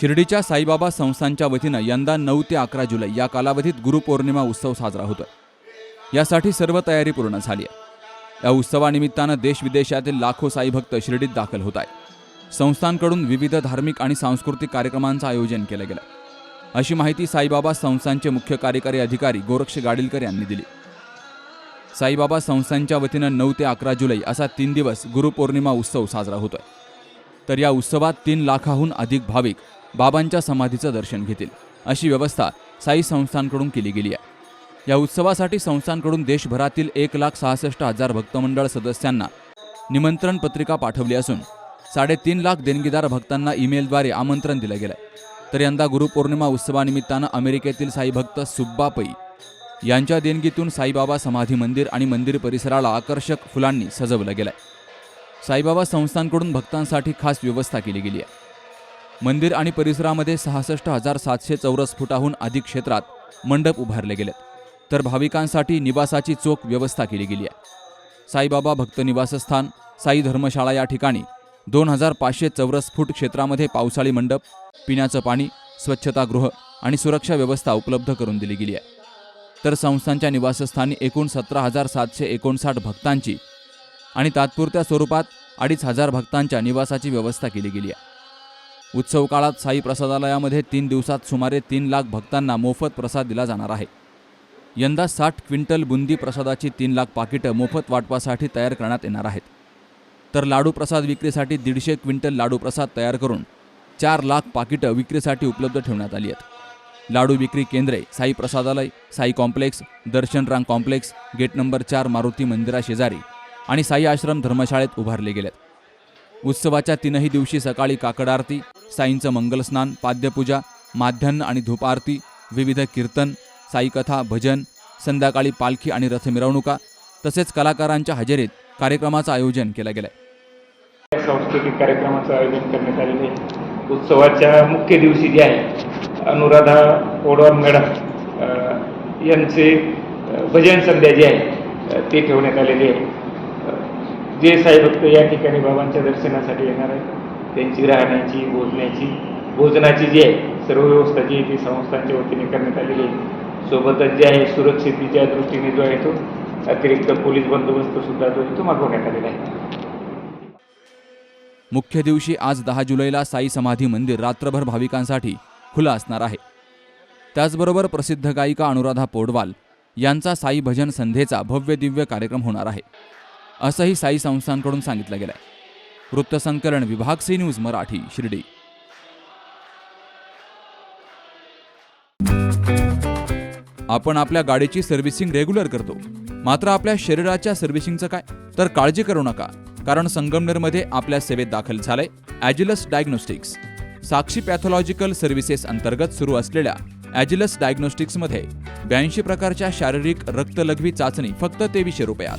शिर्डीच्या साईबाबा संस्थांच्या वतीनं यंदा नऊ ते अकरा जुलै या कालावधीत गुरुपौर्णिमा उत्सव साजरा होतोय. यासाठी सर्व तयारी पूर्ण झाली आहे. या उत्सवानिमित्तानं देशविदेशातील लाखो साईभक्त शिर्डीत दाखल होत आहेत. संस्थांकडून विविध धार्मिक आणि सांस्कृतिक कार्यक्रमांचं आयोजन केलं गेलं. अशी माहिती साईबाबा संस्थांचे मुख्य कार्यकारी अधिकारी गोरक्ष गाडीलकर यांनी दिली. साईबाबा संस्थांच्या वतीनं नऊ ते अकरा जुलै असा तीन दिवस गुरुपौर्णिमा उत्सव साजरा होतोय. तर या उत्सवात तीन लाखाहून अधिक भाविक बाबांच्या समाधीचं दर्शन घेतील. अशी व्यवस्था साई संस्थांकडून केली गेली आहे. या उत्सवासाठी संस्थांकडून देशभरातील एक लाख सहासष्ट हजार भक्तमंडळ सदस्यांना निमंत्रण पत्रिका पाठवली असून साडेतीन लाख देणगीदार भक्तांना ईमेलद्वारे आमंत्रण दिलं गेलं तर यंदा गुरुपौर्णिमा उत्सवानिमित्तानं अमेरिकेतील साई भक्त सुब्बा पै यांच्या देणगीतून साईबाबा समाधी मंदिर आणि मंदिर परिसराला आकर्षक फुलांनी सजवलं गेलंय. साईबाबा संस्थांकडून भक्तांसाठी खास व्यवस्था केली गेली आहे. मंदिर आणि परिसरामध्ये सहासष्ट हजार सातशे चौरस फुटाहून अधिक क्षेत्रात मंडप उभारले गेलेत. तर भाविकांसाठी निवासाची चोख व्यवस्था केली गेली आहे. साईबाबा भक्त निवासस्थान साई धर्मशाळा या ठिकाणी दोन हजार पाचशे चौरस फूट क्षेत्रामध्ये पावसाळी मंडप पिण्याचं पाणी स्वच्छतागृह आणि सुरक्षा व्यवस्था उपलब्ध करून दिली गेली आहे. तर संस्थांच्या निवासस्थानी एकूण सतरा हजार सातशे एकोणसाठ भक्तांची आणि तात्पुरत्या स्वरूपात अडीच हजार भक्तांच्या निवासाची व्यवस्था केली गेली आहे. उत्सव काळात साई प्रसादालयामध्ये तीन दिवसात सुमारे तीन लाख भक्तांना मोफत प्रसाद दिला जाणार आहे. यंदा साठ क्विंटल बुंदी प्रसादाची तीन लाख पाकिटं मोफत वाटपासाठी तयार करण्यात येणार आहेत. तर लाडू प्रसाद विक्रीसाठी दीडशे क्विंटल लाडू प्रसाद तयार करून चार लाख पाकिटं विक्रीसाठी उपलब्ध ठेवण्यात आली आहेत. लाडू विक्री केंद्रे साई प्रसादालय साई कॉम्प्लेक्स दर्शन रांग कॉम्प्लेक्स गेट नंबर चार मारुती मंदिरा शेजारी आणि साई आश्रम धर्मशाळेत उभारले गेलेत. उत्सवाच्या तीनही दिवशी सकाळी काकड आरती साईंचं मंगलस्नान पाद्यपूजा माध्यान्ह आणि धूप आरती विविध कीर्तन साईकथा भजन संध्याकाळी पालखी आणि रथ मिरवणुका तसेच कलाकारांच्या हजेरीत कार्यक्रमाचं आयोजन केलं गेलंय. सांस्कृतिक कार्यक्रमाचं आयोजन करण्यात आलेले उत्सवाच्या मुख्य दिवशी जे आहे अनुराधा ओडवार मॅडम यांचे भजन संध्या जे आहे ते ठेवण्यात आलेली आहे. जे साईभक्त या ठिकाणी बाबांच्या दर्शनासाठी येणार आहे त्यांची राहण्याची भोजण्याची भोजनाची जी आहे सर्व व्यवस्था जी आहे ती संस्थांच्या वतीने करण्यात आलेली आहे. सोबतच जे आहे सुरक्षितेच्या दृष्टीने जो आहे तो अतिरिक्त पोलीस बंदोबस्त सुद्धा जो आहे तो मागवण्यात आलेला आहे. मुख्य दिवशी आज दहा जुलैला साई समाधी मंदिर रात्रभर भाविकांसाठी खुलं असणार आहे. त्याचबरोबर प्रसिद्ध गायिका अनुराधा पोडवाल यांचा साई भजन संध्येचा भव्य दिव्य कार्यक्रम होणार आहे. असंही साई संस्थांकडून सांगितलं गेलंय. वृत्तसंकलन विभाग सी न्यूज मराठी शिर्डी. आपण आपल्या गाडीची सर्व्हिसिंग रेग्युलर करतो. मात्र आपल्या शरीराच्या सर्व्हिसिंगचं काय? तर काळजी करू नका. कारण संगमनेरमध्ये आपल्या सेवेत दाखल झालंय Agilus diagnostics. Sakshi pathological services अंतर्गत सुरू असलेल्या ॲजिलस डायग्नोस्टिक्समध्ये ब्याऐंशी प्रकारच्या शारीरिक रक्तलघवी चाचणी फक्त तेवीसशे रुपयात.